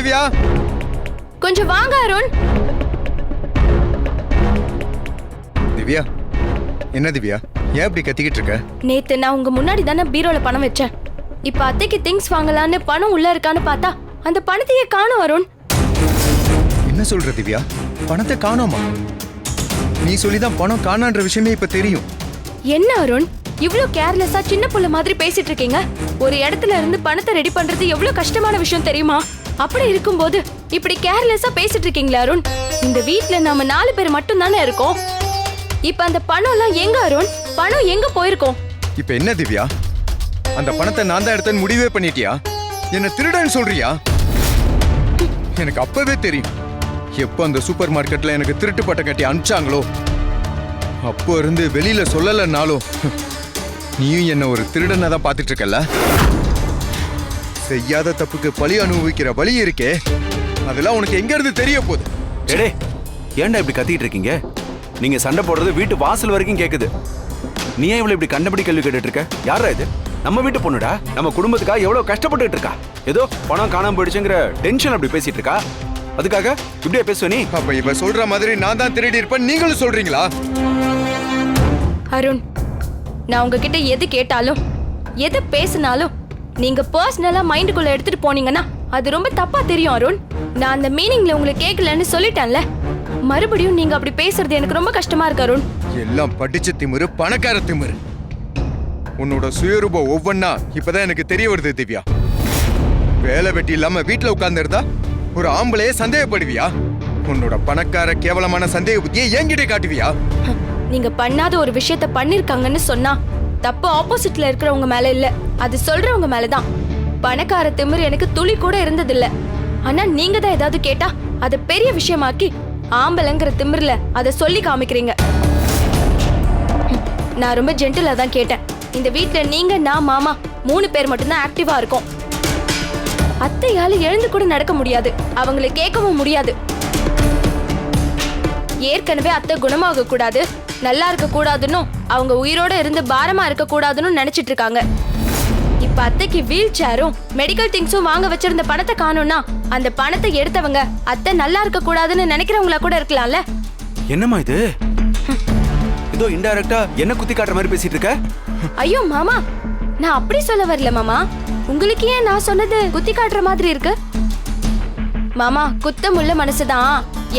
திவ்யா. கொஞ்சம் வாங்க அருண். திவ்யா என்ன திவ்யா? ஏன் இப்படி கத்திக்கிட்டு இருக்க? நேத்து நான் உங்க முன்னாடி தானே பீரோல பணம் வச்சேன். இப்ப அத்தைக்கு திங்ஸ் வாங்கலான்னு பணம் உள்ள இருக்கான்னு பார்த்தா அந்த பணத்தையே காணும் அருண். என்ன சொல்ற திவ்யா? பணத்தை காணோமா? நீ சொல்லிதான் பணம் காணான்ற விஷயமே இப்ப தெரியும். என்ன அருண்? இவ்ளோ கேர்லெஸ்ஸா சின்ன புள்ள மாதிரி பேசிட்டு இருக்கீங்க. ஒரு இடத்துல இருந்து பணத்தை ரெடி பண்றது எவ்வளவு கஷ்டமான விஷயம் தெரியுமா? அப்படி இருக்கும்போது இப்படி கேர்லெஸ்ஸா பேசிட்டு இருக்கீங்களா அருண்? இந்த வீட்ல நாம நாலு பேர் மட்டும் தானே இருக்கோம். இப்ப அந்த பணம் எல்லாம் எங்க அருண்? பணம் எங்க போயிருக்கோம்? இப்ப என்ன திவ்யா? அந்த பணத்தை நான் தான் எடுத்தேன்னு முடிவே பண்ணிட்டியா? என்ன திருடன்னு சொல்றியா? எனக்கு அப்பவே தெரியும். எப்போ அந்த சூப்பர் மார்க்கெட்ல எனக்கு திருட்டு பட்டம் கட்டி அனுப்பிச்சாங்களோ? அப்போ இருந்து வெளியில சொல்லலைன்னாலும் நீயும் என்ன ஒரு திருடனை தான் பார்த்துட்டு இருக்கல்ல? செய்யாத தப்புக்கு பழி அனுபவிக்கிற வழி இருக்கே. அதெல்லாம் உனக்கு எங்க இருந்து தெரிய போகுது? டேடே ஏன்டா இப்படி கத்திட்டு இருக்கீங்க? நீங்க சண்டை போடுறது வீட்டு வாசல் வரைக்கும் கேக்குது. நீ ஏன் இவ்வளவு இப்படி கண்டபடி கேள்வி கேட்டுட்டு இருக்க யாரா இது? நம்ம வீட்டு பொண்ணுடா? நம்ம குடும்பத்துக்காக எவ்வளவு கஷ்டப்பட்டுட்டு இருக்கா ஏதோ பணம் காணாம போயிடுச்சுங்கிற டென்ஷன் அப்படி பேசிட்டு இருக்கா அதுக்காக இப்படியே பேசுவ நீ? அப்ப இவ சொல்ற மாதிரி நான் தான் திருடி இருப்பேன் நீங்களும் சொல்றீங்களா? அருண் நான் உங்ககிட்ட எது கேட்டாலும் எது பேசினாலும் நீங்க பர்சனலா மைண்டுக்குள்ள எடுத்துட்டு போனீங்கன்னா அது ரொம்ப தப்பா தெரியும் அருண். நான் அந்த மீனிங்ல உங்களுக்கு கேட்கலன்னு சொல்லிட்டேன்ல. மறுபடியும் நீங்க அப்படி பேசுறது எனக்கு ரொம்ப கஷ்டமா இருக்கு அருண். எல்லாம் படிச்ச திமிரு பணக்கார திமிரு. உன்னோட சுயரூபம் ஒவ்வொன்னா இப்பதான் எனக்கு தெரிய வருது திவ்யா. வேலை வெட்டி இல்லாம வீட்டுல உட்கார்ந்திருந்தா ஒரு ஆம்பளையே சந்தேகப்படுவியா? உன்னோட பணக்கார கேவலமான சந்தேக புத்தியை என்கிட்ட காட்டுவியா? நீங்க பண்ணாத ஒரு விஷயத்த பண்ணிருக்காங்கன்னு சொன்னா தப்பு ஆப்போசிட்ல இருக்கிறவங்க மேல இல்ல. அது சொல்றவங்க மேலதான். பணக்கார திமிர் எனக்கு துளி கூட இருந்ததில்ல. ஆனா நீங்க தான் ஏதாவது கேட்டா அதை பெரிய விஷயமாக்கி ஆம்பளைங்கிற திமிர்ல அதை சொல்லி காமிக்கிறீங்க. நான் ரொம்ப ஜென்டிலா தான் கேட்டேன். இந்த வீட்ல நீங்க நான் மாமா மூணு பேர் மட்டும்தான் ஆக்டிவா இருக்கோம். அத்தையால எழுந்து கூட நடக்க முடியாது. அவங்களை கேட்கவும் முடியாது. ஏற்கனவே அத்தை குணமாக கூடாது நல்லா இருக்க கூடாதுன்னு அவங்க உயிரோட இருந்து பாரமா இருக்க கூடாதுன்னு நினைச்சிட்டு இருக்காங்க. இப்ப அத்தைக்கு வீல் சேரும் மெடிக்கல் திங்ஸும் வாங்க வச்சிருந்த பணத்தை காணோம்னா அந்த பணத்தை எடுத்தவங்க அத்தை நல்லா இருக்க கூடாதுன்னு நினைக்கிறவங்களா கூட இருக்கலாம்ல? என்னம்மா இது? ஏதோ இன்டைரக்டா என்ன குத்தி காட்டுற மாதிரி பேசிட்டு இருக்க? ஐயோ மாமா நான் அப்படி சொல்ல வரல மாமா. உங்களுக்கு ஏன் நான் சொன்னது குத்தி காட்டுற மாதிரி இருக்கு? மாமா குத்தமுள்ள மனசுதான்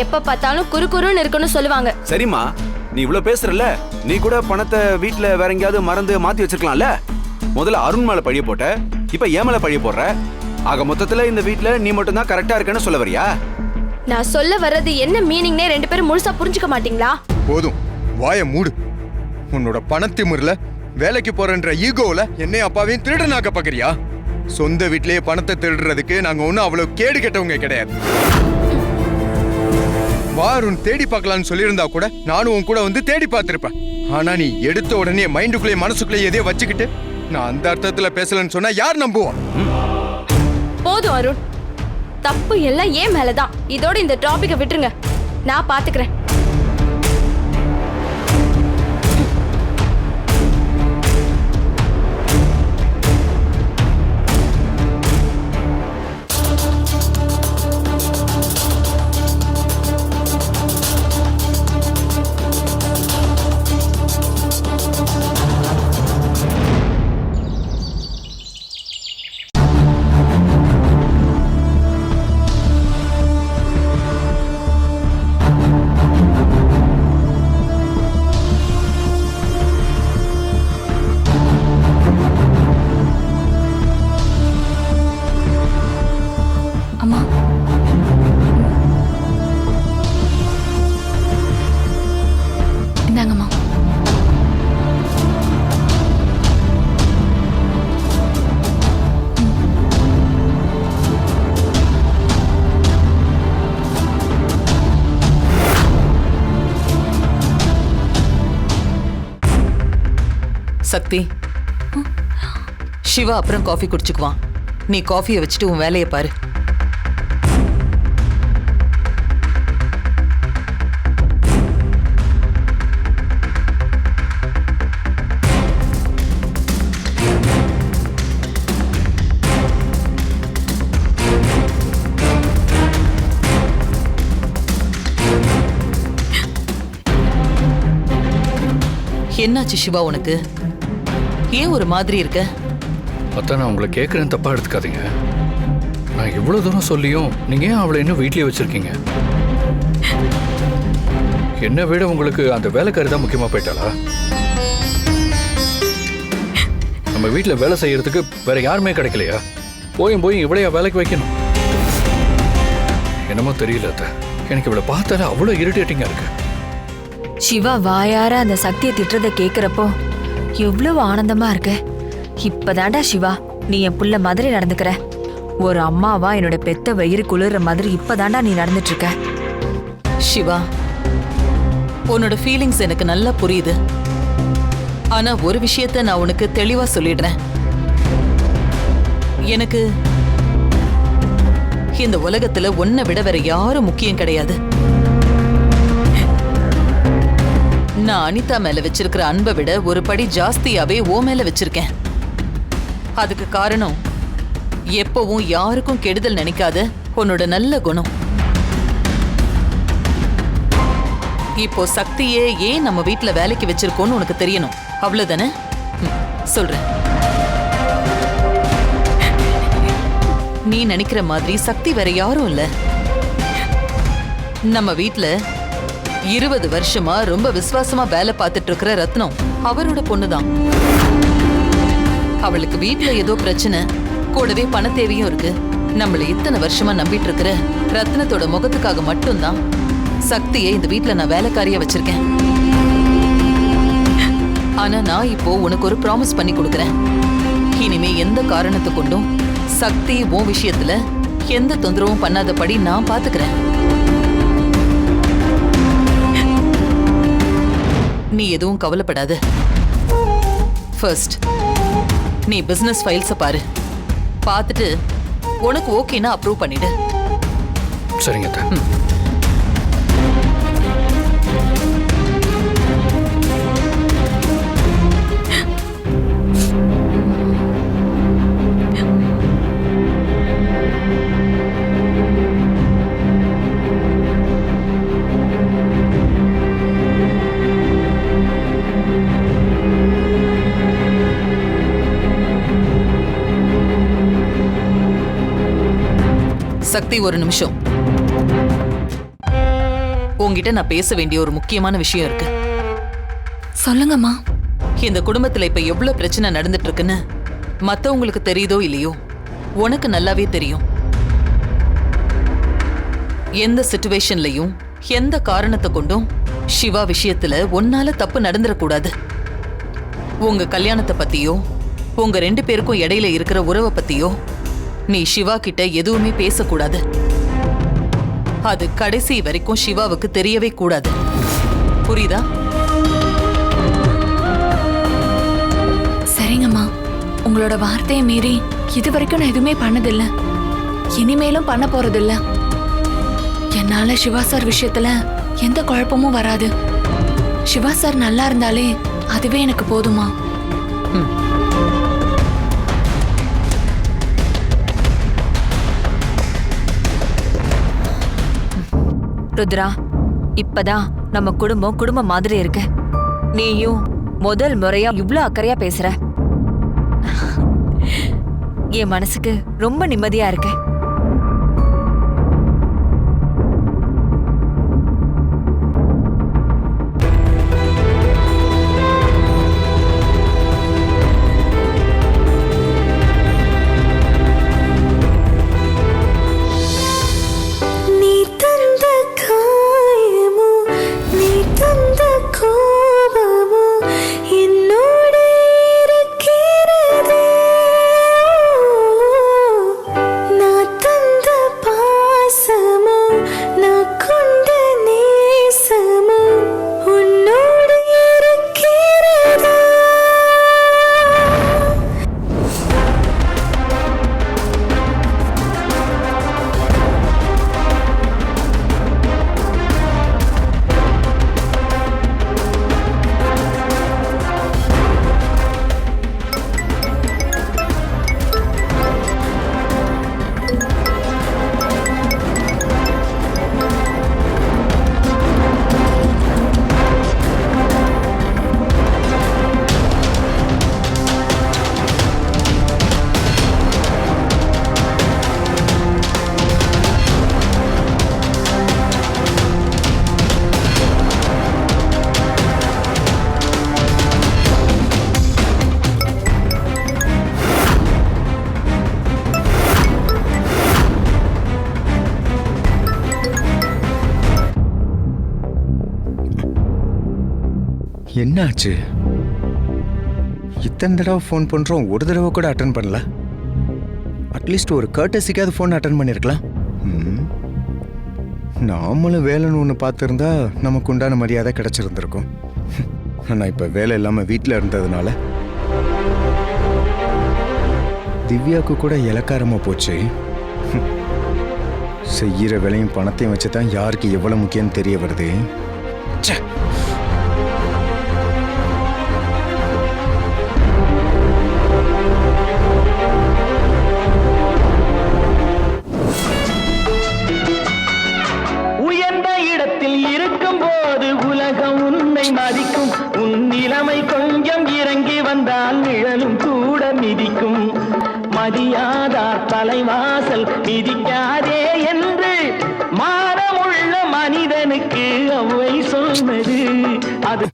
எப்ப பார்த்தாலும் குறு குறுன்னு இருக்குன்னு சொல்லுவாங்க. சரிம்மா நீ இவ்வளவு பேசுறல நீ கூட பணத்தை வீட்ல வேற எங்கேயாவது மறந்து மாத்தி வச்சிருக்கலாம்ல? முதல்ல அருண் மேல பழிய போட்ட இப்ப ஏன் மேல பழிய போடுற? ஆக மொத்தத்துல இந்த வீட்ல நீ மட்டும் தான் கரெக்டா இருக்கன்னு சொல்ல வரியா? நான் சொல்ல வர்றது என்ன மீனிங்னே ரெண்டு பேரும் முழுசா புரிஞ்சுக்க மாட்டீங்களா? போதும். வாய மூடு. உன்னோட பணத்திமிர்ல வேலைக்கு போறன்ற ஈகோல என்னையும் அப்பாவையும் திருடனாக்க பாக்குறியா? சொந்த வீட்லயே பணத்தை திருடுறதுக்கு நாங்க ஒண்ணும் அவ்வளவு கேடு கெட்டவங்க கிடையாது. வாருன் தேடி பார்க்கலாம்னு சொல்லியிருந்தா கூட நானும் உன் கூட வந்து தேடி பார்த்திருப்பேன். ஆனா நீ எடுத்த உடனே மைண்டுக்குள்ளே மனசுக்குள்ளே எதையோ வச்சுக்கிட்டு நான் அந்த அர்த்தத்துல பேசலன்னு சொன்னா யார் நம்புவோம் போதும் அருண். தப்பு எல்லாம் ஏன் மேலதான். இதோட இந்த டாபிக்கை விட்டுருங்க. நான் பாத்துக்கிறேன். சக்தி. சிவா அப்புறம் காஃபி குடிச்சுக்குவான். நீ காஃபியை வச்சுட்டு உன் வேலையை பாரு. என்னாச்சு சிவா உனக்கு? ஏன் ஒரு மாதிரி இருக்க? அதான் நான் உங்களை கேட்குறேன் தப்பா எடுத்துக்காதீங்க. நான் இவ்வளோ தூரம் சொல்லியும் நீங்கள் ஏன் அவளை இன்னும் வீட்லயே வச்சிருக்கீங்க? என்னை விட உங்களுக்கு அந்த வேலைக்காரி தான் முக்கியமாக போயிட்டாளா? நம்ம வீட்டில் வேலை செய்யறதுக்கு வேற யாருமே கிடைக்கலையா? போயும் போய் இவளையா வேலைக்கு வைக்கணும். என்னமோ தெரியல அத்தை. எனக்கு இவளை பார்த்தாலே அவ்வளோ இரிட்டேட்டிங்காக இருக்கு. சிவா வாயார அந்த சக்தியை திட்டுறத கேக்குறப்போ எவ்வளவு ஆனந்தமா இருக்கு. இப்பதாண்டா சிவா நீ என் புள்ள மாதிரி நடந்துக்கிற. ஒரு அம்மாவா என்னோட பெத்த வயிறு குளிர்ற மாதிரி இப்பதாண்டா நீ நடந்துட்டு இருக்க சிவா உன்னோட ஃபீலிங்ஸ் எனக்கு நல்லா புரியுது. ஆனா ஒரு விஷயத்த நான் உனக்கு தெளிவா சொல்லிடுறேன். எனக்கு இந்த உலகத்துல உன்னை விட வேற யாரும் முக்கியம் கிடையாது. நான் அனிதா மேல வச்சிருக்கிற அன்பை விட ஒரு படி ஜாஸ்தியாவே ஓ மேல வச்சிருக்கேன். அதுக்கு காரணம் எப்பவும் யாருக்கும் கெடுதல் நினைக்காத உன்னோட நல்ல குணம். இப்போ சக்தியே ஏன் நம்ம வீட்டுல வேலைக்கு வச்சிருக்கோம்னு உனக்கு தெரியணும். அவ்வளவுதானே? சொல்றேன். நீ நினைக்கிற மாதிரி சக்தி வேற யாரும் இல்ல. நம்ம வீட்டுல இருபது வருஷமா ரொம்ப விசுவாசமா வேலை பார்த்துட்டு இருக்கிற ரத்னம் அவரோட பொண்ணுதான். அவளுக்கு வீட்டுல ஏதோ பிரச்சனை கூடவே பண தேவையும் இருக்கு. நம்மள இத்தனை வருஷமா நம்பிட்டு இருக்கிற ரத்னத்தோட முகத்துக்காக மட்டும்தான் சக்தியை இந்த வீட்டுல நான் வேலைக்காரியா வச்சிருக்கேன். ஆனா நான் இப்போ உனக்கு ஒரு ப்ராமிஸ் பண்ணி கொடுக்குறேன். இனிமே எந்த காரணத்தை கொண்டும் சக்தி உன் விஷயத்துல எந்த தொந்தரவும் பண்ணாதபடி நான் பாத்துக்கிறேன். நீ எதுவும் கவலைப்படாத. ஃபர்ஸ்ட் நீ பிசினஸ் ஃபைல்ஸை பாரு. பார்த்துட்டு உனக்கு ஓகேனா அப்ரூவ் பண்ணிடு. சரிங்க சக்தி ஒரு நிமிஷம். உன்கிட்ட நான் பேச வேண்டிய ஒரு முக்கியமான விஷயம் இருக்கு. சொல்லுங்கம்மா இந்த குடும்பத்துல இப்ப எவ்வளவு பிரச்சனை நடந்துட்டு இருக்குன்னு மத்தவங்களுக்கு தெரியுதோ இல்லையோ? உனக்கு நல்லாவே தெரியும். எந்த சுச்சுவேஷன்லயும் எந்த காரணத்தை கொண்டும் சிவா விஷயத்துல ஒன்னால தப்பு நடந்துடக்கூடாது. உங்க கல்யாணத்தை பத்தியோ உங்க ரெண்டு பேருக்கும் இடையில இருக்கிற உறவை பத்தியோ நீ சிவா கிட்ட எதுவுமே பேசக்கூடாது. அது கடைசி வரைக்கும் சிவாவுக்கு தெரியவே கூடாது. புரியுதா? சரிங்கம்மா. உங்களோட வார்த்தையை மீறி இது வரைக்கும் நான் எதுவுமே பண்ணதில்ல. இனிமேலும் பண்ண போறதில்ல. என்னால சிவா சார் விஷயத்துல எந்த குழப்பமும் வராது. சிவா சார் நல்லா இருந்தாலே அதுவே எனக்கு போதுமா ருத்ரா இப்பதான் நம்ம குடும்பம் குடும்பம் மாதிரி இருக்கு. நீயும் முதல் முறையா இவ்ளோ அக்கறையா பேசுற. என் மனசுக்கு ரொம்ப நிம்மதியா இருக்கு. என்னாச்சு? இத்தனை தடவை ஃபோன் பண்ணுறோம் ஒரு தடவை கூட அட்டன் பண்ணல. அட்லீஸ்ட் ஒரு கர்டசிக்காவது ஃபோன் அட்டன் பண்ணியிருக்கலாம் ம். நாமளும் வேலைன்னு ஒன்று பார்த்துருந்தா நமக்கு உண்டான மரியாதை கிடச்சிருந்துருக்கும். ஆனால் இப்போ வேலை இல்லாமல் வீட்டில் இருந்ததுனால. திவ்யாவுக்கு கூட இலக்காரமாக போச்சு. செய்கிற விலையும் பணத்தையும் வச்சு தான் யாருக்கு எவ்வளோ முக்கியம்னு தெரிய வருது. ச்சே! மிதிக்காதே என்று மானமுள்ள மனிதனுக்கு அவை சொன்னது. அது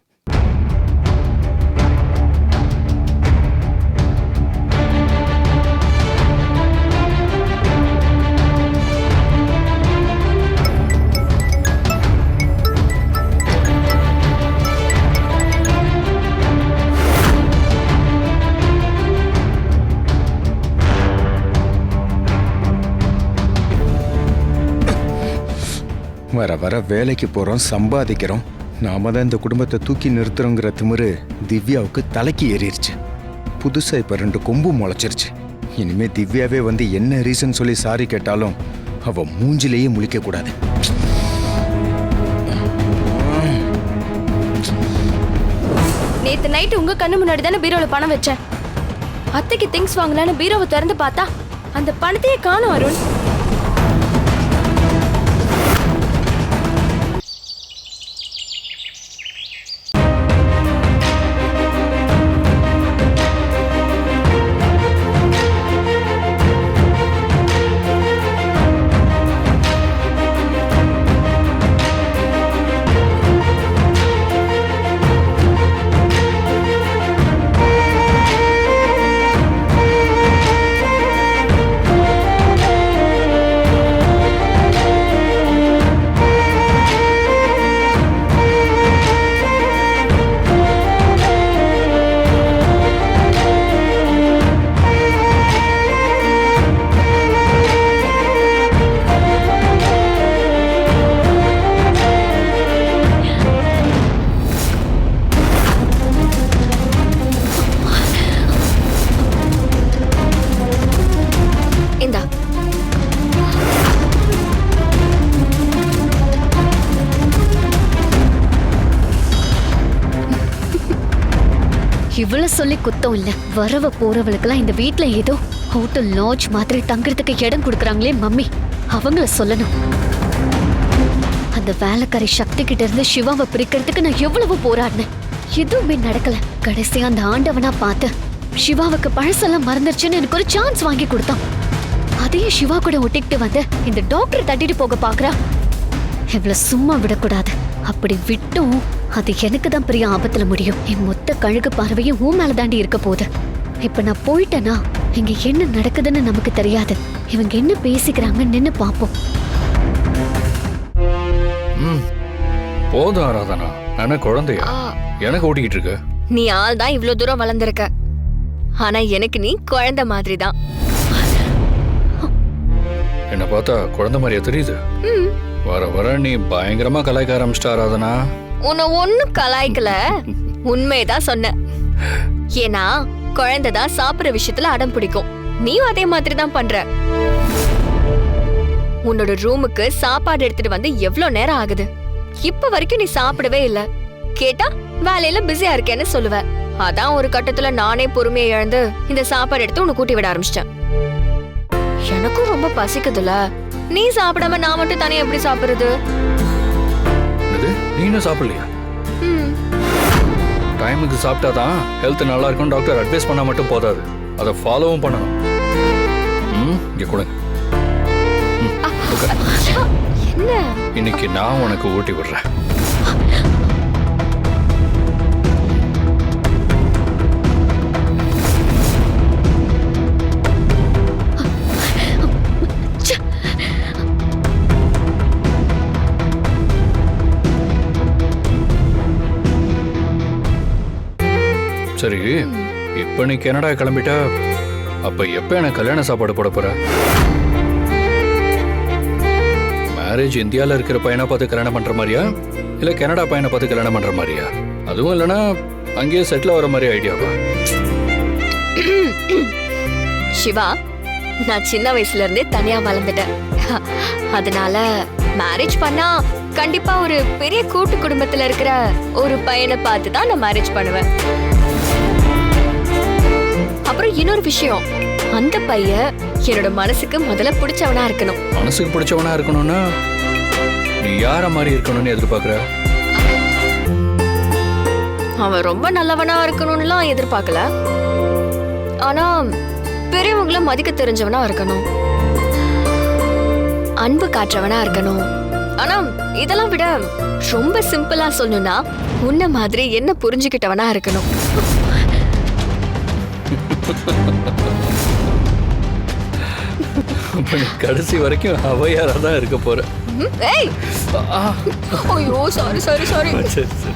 வர வர வேலைக்கு போகிறோம் சம்பாதிக்கிறோம். நாம தான் இந்த குடும்பத்தை தூக்கி நிறுத்துறோங்கிற திமிரு திவ்யாவுக்கு தலைக்கு ஏறிடுச்சு. புதுசாக இப்போ ரெண்டு கொம்பு முளைச்சிருச்சு. இனிமே திவ்யாவே வந்து என்ன ரீசன் சொல்லி சாரி கேட்டாலும் அவ மூஞ்சிலேயே முழிக்கக்கூடாது நேற்று நேத்து நைட் உங்க கண்ணு முன்னாடி தானே பீரோல பணம் வச்சேன். அத்தைக்கு திங்ஸ் வாங்கலான்னு பீரோவை திறந்து பார்த்தா அந்த பணத்தையே காணும் அருண். இவ்வளவு சொல்லி குத்தம் இல்ல. வரவ போறவளுக்கெல்லாம் இந்த வீட்ல ஏதோ ஹோட்டல் லாட்ஜ் மாதிரி தங்குறதுக்கு இடம் கொடுக்கறாங்களே மம்மி. அவங்கள சொல்லணும். அந்த வேலைக்காரி சக்தி கிட்ட இருந்து சிவாவை பிரிக்கிறதுக்கு நான் எவ்வளவு போராடினேன். எதுவுமே நடக்கல. கடைசியா அந்த ஆண்டவனா பார்த்து சிவாவுக்கு பழசெல்லாம் மறந்துருச்சுன்னு எனக்கு ஒரு சான்ஸ் வாங்கி கொடுத்தான். அதையும் சிவா கூட ஒட்டிக்கிட்டு வந்து இந்த டாக்டர் தட்டிட்டு போக பாக்குறா இவ்வளவு சும்மா விடக்கூடாது. அப்படி விட்டும் அது எனக்கு தான் பெரிய ஆபத்துல முடியும். என் மொத்த கழுகு பார்வையும் உன் மேல தாண்டி இருக்க போகுது. இப்ப நான் போயிட்டேனா? இங்க என்ன நடக்குதுன்னு நமக்கு தெரியாது. இவங்க என்ன பேசிக்கிறாங்க நின்னு பாப்போம். ம். போதும் ஆராதனா. நான் குழந்தையா? எனக்கு ஓட்டிக்கிட்டு இருக்க. நீ ஆள் தான் இவ்ளோ தூரம் வளர்ந்திருக்க. ஆனா எனக்கு நீ குழந்தை மாதிரி தான் என்ன பார்த்தா குழந்தை மாதிரியா தெரியுது? வர வர நீ பயங்கரமா கலாய்க்க ஆரம்பிச்சிட்ட ஆராதனா. உன்னை ஒண்ணும் கலாய்க்கல. உண்மையதான் சொன்ன. ஏன்னா குழந்தை தான் சாப்பிடுற விஷயத்துல அடம் பிடிக்கும். நீயும் அதே மாதிரி தான் பண்ற. உன்னோட ரூமுக்கு சாப்பாடு எடுத்துட்டு வந்து எவ்வளவு நேரம் ஆகுது? இப்ப வரைக்கும் நீ சாப்பிடவே இல்ல. கேட்டா வேலையில பிஸியா இருக்கேன்னு சொல்லுவ. அதான் ஒரு கட்டத்துல நானே பொறுமையை இழந்து இந்த சாப்பாடு எடுத்து உன்னை கூட்டி விட ஆரம்பிச்சிட்டேன். எனக்கும் ரொம்ப பசிக்குதுல. நீ சாப்பிடாம நான் மட்டும் தானே எப்படி சாப்பிடுறது? இன்னும் சாப்பிடலையா? டைமுக்கு சாப்பிட்டா தான் ஹெல்த் நல்லா இருக்கும் டாக்டர் அட்வைஸ் பண்ணா மட்டும் போதாது. அதை ஃபாலோவும் பண்ணணும். ம் இங்க கொடுங்க. இன்னைக்கு நான் உனக்கு ஊட்டி விடுறேன். சரி இப்போ நீ கனடா கிளம்பிட்டா அப்ப எப்ப எனக்கு கல்யாண சாப்பாடு போட போற? மேரேஜ் இந்தியால இருக்கிற பையனை பார்த்து கல்யாணம் பண்ற மாதிரியா? இல்ல கனடா பையனை பார்த்து கல்யாணம் பண்ற மாதிரியா? அதுவும் இல்லைன்னா அங்கேயே செட்டில் ஆகிற மாதிரி ஐடியாவா சிவா நான் சின்ன வயசுல இருந்தே தனியா வளர்ந்துட்டேன். அதனால மேரேஜ் பண்ணா கண்டிப்பா ஒரு பெரிய கூட்டு குடும்பத்துல இருக்கிற ஒரு பையனை பார்த்து தான் நான் மேரேஜ் பண்ணுவேன். அப்புறம் இன்னொரு விஷயம். அந்த பையன் என்னோட மனசுக்கு முதல்ல பிடிச்சவனா இருக்கணும். மனசுக்கு பிடிச்சவனா இருக்கணும்னா நீ யார மாதிரி இருக்கணும்னு எதிர்பார்க்குற? அவன் ரொம்ப நல்லவனா இருக்கணும்னுலாம் எதிர்பார்க்கல. ஆனா பெரியவங்கள மதிக்க தெரிஞ்சவனா இருக்கணும். அன்பு காற்றவனா இருக்கணும். ஆனா இதெல்லாம் விட ரொம்ப சிம்பிளா சொல்லணும்னா உன்ன மாதிரி என்ன புரிஞ்சுக்கிட்டவனா இருக்கணும். கடைசி வரைக்கும் அவையாரா தான் இருக்க போற. ஏய்! ஐயோ சாரி சாரி. சாரி சரி சரி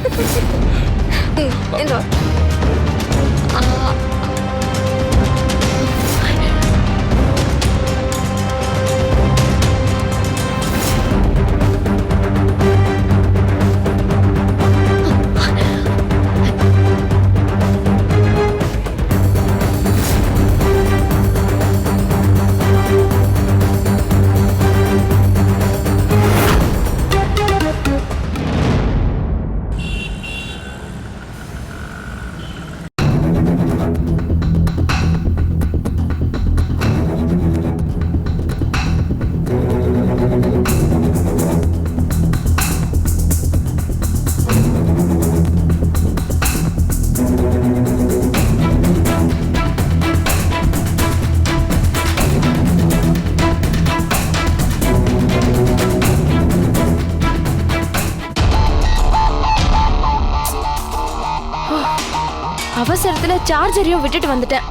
சார்ஜரையும் விட்டுட்டு வந்துட்டேன்.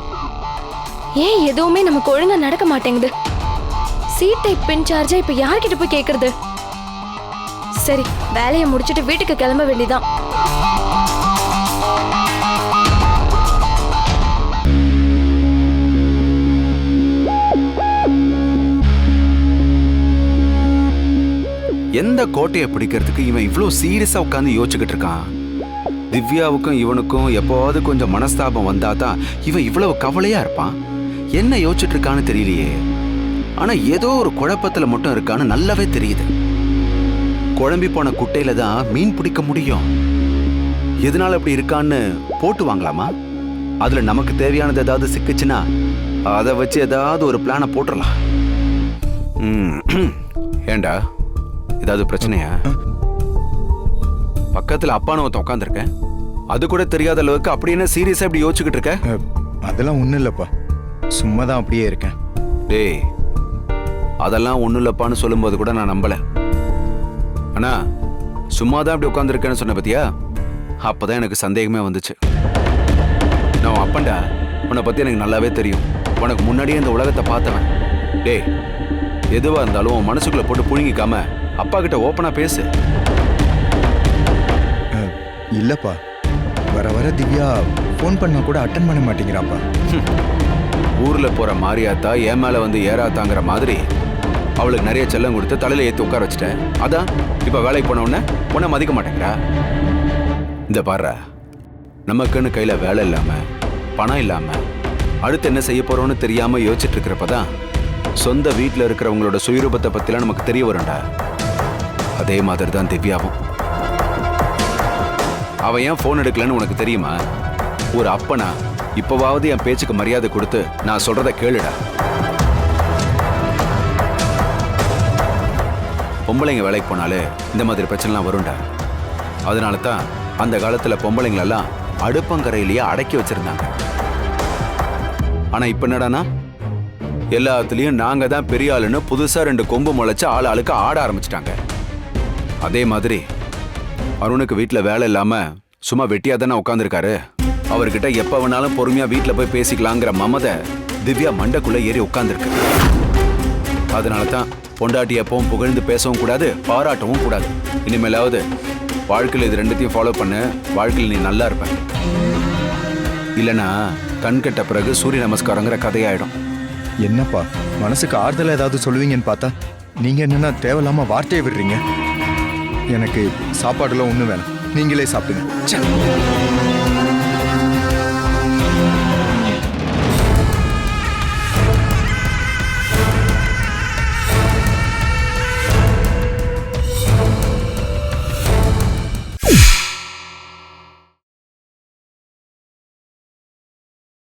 ஏன் எதுவுமே நமக்கு ஒழுங்கா நடக்க மாட்டேங்குது? சீட்டை பின் சார்ஜா இப்ப யார்கிட்ட போய் கேக்குறது? சரி வேலையை முடிச்சுட்டு வீட்டுக்கு கிளம்ப வேண்டிதான். எந்த கோட்டையை பிடிக்கிறதுக்கு இவன் இவ்வளோ சீரியஸா உட்காந்து யோசிச்சுக்கிட்டு இருக்கான்? திவ்யாவுக்கும் இவனுக்கும் எப்போவாவது கொஞ்சம் மனஸ்தாபம் வந்தா தான் இவன் இவ்வளவு கவலையா இருப்பான்? என்ன யோசிச்சுட்டு இருக்கான்னு தெரியலையே. ஆனா ஏதோ ஒரு குழப்பத்துல மட்டும் இருக்கான்னு நல்லாவே தெரியுது. குழம்பி போன குட்டையில தான் மீன் பிடிக்க முடியும். எதனால அப்படி இருக்கான்னு போட்டு வாங்கலாமா? அதுல நமக்கு தேவையானது ஏதாவது சிக்குச்சுன்னா அதை வச்சு ஏதாவது ஒரு பிளானை போட்டுடலாம் ஏண்டா? ஏதாவது பிரச்சனையா? பக்கத்துல அப்பான்னு ஒருத்தன் உட்காந்துருக்கேன் அது கூட தெரியாத அளவுக்கு அப்படி என்ன சீரியஸா இப்படி யோசிச்சுக்கிட்டு இருக்க? அஹ், அதெல்லாம் ஒன்றும் இல்லைப்பா. சும்மா தான் அப்படியே இருக்கேன். டேய் அதெல்லாம் ஒண்ணும் இல்லப்பான்னு சொல்லும்போது கூட நான் நம்பல. அண்ணா சும்மா தான் அப்படி உட்காந்துருக்கேன்னு சொன்ன பத்தியா? அப்பதான் எனக்கு சந்தேகமே வந்துச்சு. நான் உன் அப்பன்டா உன்னை பத்தி எனக்கு நல்லாவே தெரியும். உனக்கு முன்னாடியே இந்த உலகத்தை பார்த்தவன். டேய் எதுவா இருந்தாலும் உன் மனசுக்குள்ள போட்டு புழுங்கிக்காம அப்பா கிட்ட ஓப்பனா பேசு. இல்லைப்பா. வர வர திவ்யா ஃபோன் பண்ணா கூட அட்டன் பண்ண மாட்டேங்கிறாப்பா. ஊர்ல போற மாரியாத்தா என் மேல வந்து ஏறாத்தாங்கிற மாதிரி அவளுக்கு நிறைய செல்லம் கொடுத்து தலையில ஏற்றி உட்கார வச்சுட்டேன். அதான் இப்ப வேலைக்கு போன உடனே உன்னை மதிக்க மாட்டேங்கிறா. இந்த பாரு நமக்குன்னு கையில வேலை இல்லாம பணம் இல்லாம அடுத்து என்ன செய்ய போறோம்னு தெரியாம யோசிச்சுட்டு இருக்கிறப்பதான் சொந்த வீட்டில் இருக்கிறவங்களோட சுயரூபத்தை பத்திலாம் நமக்கு தெரிய வரும்டா. அதே மாதிரி தான் திவ்யாவும். அவன் ஏன் ஃபோன் எடுக்கலன்னு உனக்கு தெரியுமா? ஒரு அப்பனா இப்போவாவது என் பேச்சுக்கு மரியாதை கொடுத்து நான் சொல்றத கேளுடா. பொம்பளைங்க வேலைக்கு போனாலே இந்த மாதிரி பிரச்சனைலாம் வரும்டா. அதனால தான் அந்த காலத்தில் பொம்பளைங்களெல்லாம் அடுப்பங்கரையிலேயே அடக்கி வச்சிருந்தாங்க. ஆனால் இப்போ என்னடானா? எல்லாத்துலேயும் நாங்கள் தான் பெரிய ஆளுன்னு புதுசாக ரெண்டு கொம்பு முளைச்சு ஆள் ஆளுக்கு ஆட ஆரம்பிச்சிட்டாங்க. அதே மாதிரி அருணுக்கு வீட்டில் வேலை இல்லாமல் சும்மா வெட்டியாக தானே உட்காந்துருக்காரு அவர்கிட்ட எப்போ வேணாலும் பொறுமையாக வீட்டில் போய் பேசிக்கலாங்கிற மமதை திவ்யா மண்டக்குள்ளே ஏறி உட்காந்துருக்கு அதனால தான் பொண்டாட்டி எப்பவும் புகழ்ந்து பேசவும் கூடாது பாராட்டவும் கூடாது. இனிமேலாவது வாழ்க்கையில் இது ரெண்டுத்தையும் ஃபாலோ பண்ணு வாழ்க்கையில் நீ நல்லா இருப்ப. இல்லைனா கண் கெட்ட பிறகு சூரிய நமஸ்காரங்கிற கதையாயிடும். என்னப்பா மனசுக்கு ஆறுதல் ஏதாவது சொல்லுவீங்கன்னு பார்த்தா நீங்க என்னன்னா தேவையில்லாம வார்த்தையை விடுறீங்க. எனக்கு சாப்பாடுலாம் ஒன்றும் வேணாம். நீங்களே சாப்பிடுங்க.